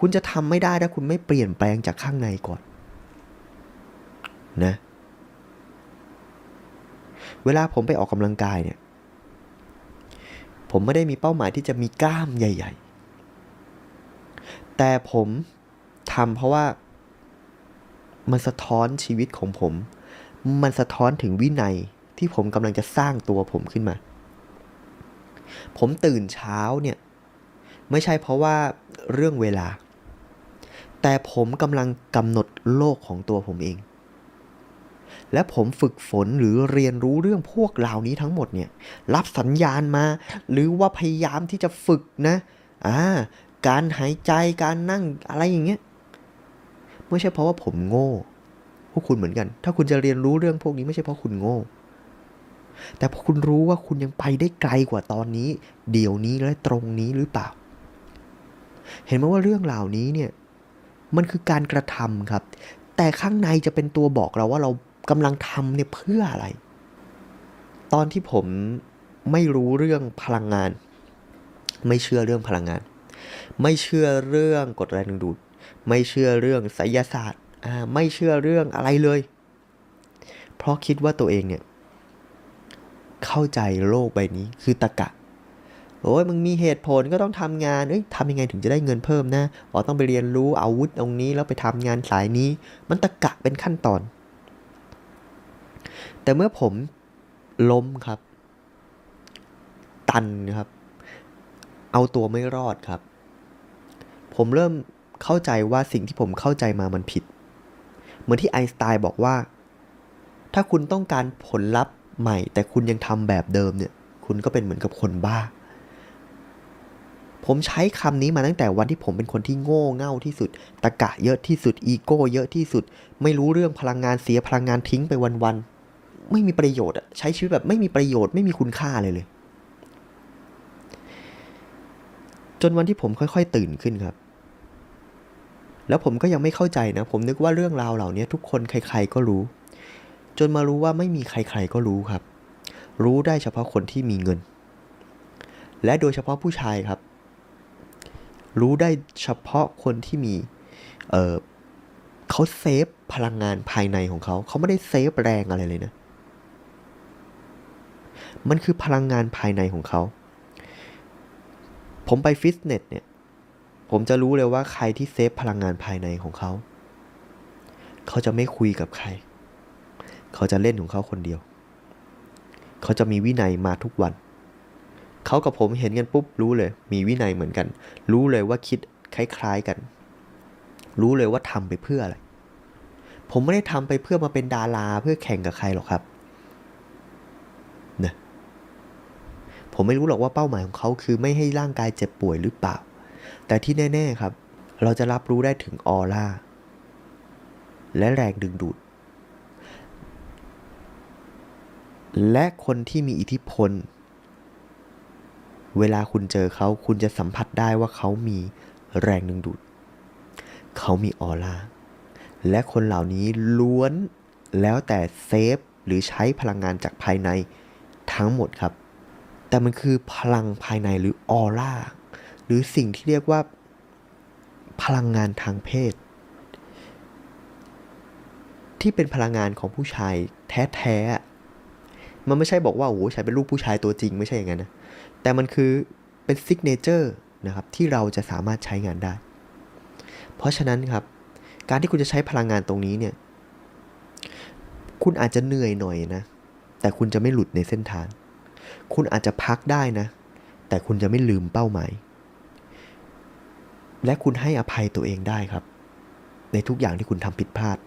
คุณจะทำไม่ได้ถ้าคุณไม่เปลี่ยนแปลงจากข้างในก่อนนะ เวลาผมไปออกกำลังกายเนี่ย ผมไม่ได้มีเป้าหมายที่จะมีกล้ามใหญ่ ๆ แต่ผมทำเพราะว่ามันสะท้อนชีวิตของผม มันสะท้อนถึงวินัยที่ผมกำลังจะสร้างตัวผมขึ้นมา ผมตื่นเช้าเนี่ย ไม่ใช่เพราะว่าเรื่องเวลา แต่ผมกำลังกำหนดโลกของตัวผมเอง และผมฝึกฝนหรือเรียนรู้เรื่องพวกเหล่านี้ทั้งหมดเนี่ย รับสัญญาณมา หรือว่าพยายามที่จะฝึกนะอ่าการหายใจการนั่งอะไรอย่างเงี้ยไม่ใช่เพราะว่าผมโง่ พวกคุณเหมือนกัน ถ้าคุณจะเรียนรู้เรื่องพวกนี้ไม่ใช่เพราะคุณโง่ แต่เพราะคุณรู้ว่าคุณยังไปได้ไกลกว่าตอนนี้ เดี๋ยวนี้และตรงนี้หรือเปล่า เห็นไหมว่าเรื่องเหล่านี้เนี่ยมันคือการกระทำครับ แต่ข้างในจะเป็นตัวบอกเราว่าเรากำลังทำเนี่ยเพื่ออะไร ตอนที่ผมไม่รู้เรื่องพลังงาน ไม่เชื่อเรื่องพลังงาน ไม่เชื่อเรื่องกฎแรงดึงดูด ไม่เชื่อเรื่องไสยศาสตร์อ่าไม่เชื่อเรื่องอะไรเลย เพราะคิดว่าตัวเองเนี่ยเข้าใจโลกใบนี้คือตะกะ โอ้ยมึงมีเหตุผลก็ต้องทำงานเอ้ยทำยังไงถึงจะได้เงินเพิ่มนะอ๋อต้องไปเรียนรู้อาวุธตรงนี้แล้วไปทำงานสายนี้ มันตะกะเป็นขั้นตอน แต่เมื่อผมล้มครับ ตันครับ เอาตัวไม่รอดครับ ผมเริ่มเข้าใจว่าสิ่งที่ผมเข้าใจมามันผิด เหมือนที่ไอน์สไตน์บอกว่า ถ้าคุณต้องการผลลัพธ์ใหม่ แต่คุณยังทำแบบเดิมเนี่ย คุณก็เป็นเหมือนกับคนบ้า ผมใช้คำนี้มาตั้งแต่วันที่ผมเป็นคนที่โง่เง่าที่สุด ตะกะเยอะที่สุด อีโก้เยอะที่สุด ไม่รู้เรื่องพลังงานเสียพลังงานทิ้งไปวันๆ ไม่มีประโยชน์อะใช้ชีวิตแบบไม่มีประโยชน์ไม่มีคุณค่าเลยเลย จนวันที่ผมค่อยๆตื่นขึ้นครับ แล้วผมก็ยังไม่เข้าใจนะ ผมนึกว่าเรื่องราวเหล่านี้ทุกคนใคร ๆก็รู้ จนมารู้ว่าไม่มีใครๆก็รู้ครับ รู้ได้เฉพาะคนที่มีเงิน และโดยเฉพาะผู้ชายครับ รู้ได้เฉพาะคนที่มี เออเขาเซฟพลังงานภายในของเขา เขาไม่ได้เซฟแรงอะไรเลยนะ มันคือพลังงานภายในของเขา ผมไปฟิตเนสเนี่ย ผมจะรู้เลยว่าใครที่เซฟพลังงานภายในของเขา เขาจะไม่คุยกับใคร เขาจะเล่นของเขาคนเดียว เขาจะมีวินัยมาทุกวัน เขากับผมเห็นกันปุ๊บรู้เลย มีวินัยเหมือนกัน รู้เลยว่าคิดคล้ายๆกัน รู้เลยว่าทำไปเพื่ออะไร ผมไม่ได้ทำไปเพื่อมาเป็นดาราเพื่อแข่งกับใครหรอกครับนะผมไม่รู้หรอกว่าเป้าหมายของเขาคือไม่ให้ร่างกายเจ็บป่วยหรือเปล่า แต่ที่แน่ๆครับ เราจะรับรู้ได้ถึงออร่าและแรงดึงดูด และคนที่มีอิทธิพล เวลาคุณเจอเขาคุณจะสัมผัสได้ว่าเขามีแรงดึงดูด เขามีออร่า และคนเหล่านี้ล้วนแล้วแต่เซฟหรือใช้พลังงานจากภายในทั้งหมดครับ แต่มันคือพลังภายในหรือออร่า หรือสิ่งที่เรียกว่า พลังงานทางเพศ ที่เป็นพลังงานของผู้ชายแท้ๆ มันไม่ใช่บอกว่าโอ้โหฉันเป็นลูกผู้ชายตัวจริงไม่ใช่อย่างนั้นนะ แต่มันคือเป็นซิกเนเจอร์นะครับที่เราจะสามารถใช้งานได้ เพราะฉะนั้นครับ การที่คุณจะใช้พลังงานตรงนี้เนี่ย คุณอาจจะเหนื่อยหน่อยนะ แต่คุณจะไม่หลุดในเส้นทาง คุณอาจจะพักได้นะ แต่คุณจะไม่ลืมเป้าหมาย และคุณให้อภัยตัวเองได้ครับ ในทุกอย่างที่คุณทำผิดพลาด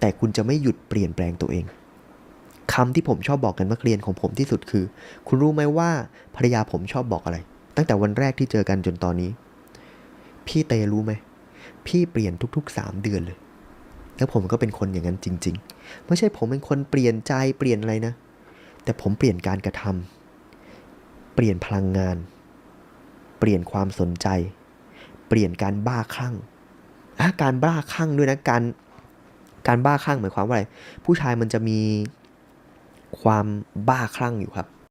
แต่คุณจะไม่หยุดเปลี่ยนแปลงตัวเอง คำที่ผมชอบบอกกันนักเรียนของผมที่สุดคือ คุณรู้ไหมว่าภรรยาผมชอบบอกอะไร ตั้งแต่วันแรกที่เจอกันจนตอนนี้ พี่เตรู้ไหม พี่เปลี่ยนทุกๆสามเดือนเลย แล้วผมก็เป็นคนอย่างนั้นจริง ๆ ไม่ใช่ผมเป็นคนเปลี่ยนใจเปลี่ยนอะไรนะ แต่ผมเปลี่ยนการกระทำเปลี่ยนพลังงาน เปลี่ยนความสนใจ เปลี่ยนการบ้าคลั่งอะการบ้าคลั่งด้วยนะการการบ้าคลั่งหมายความว่าอะไร ผู้ชายมันจะมี ความบ้าคลั่งอยู่ครับ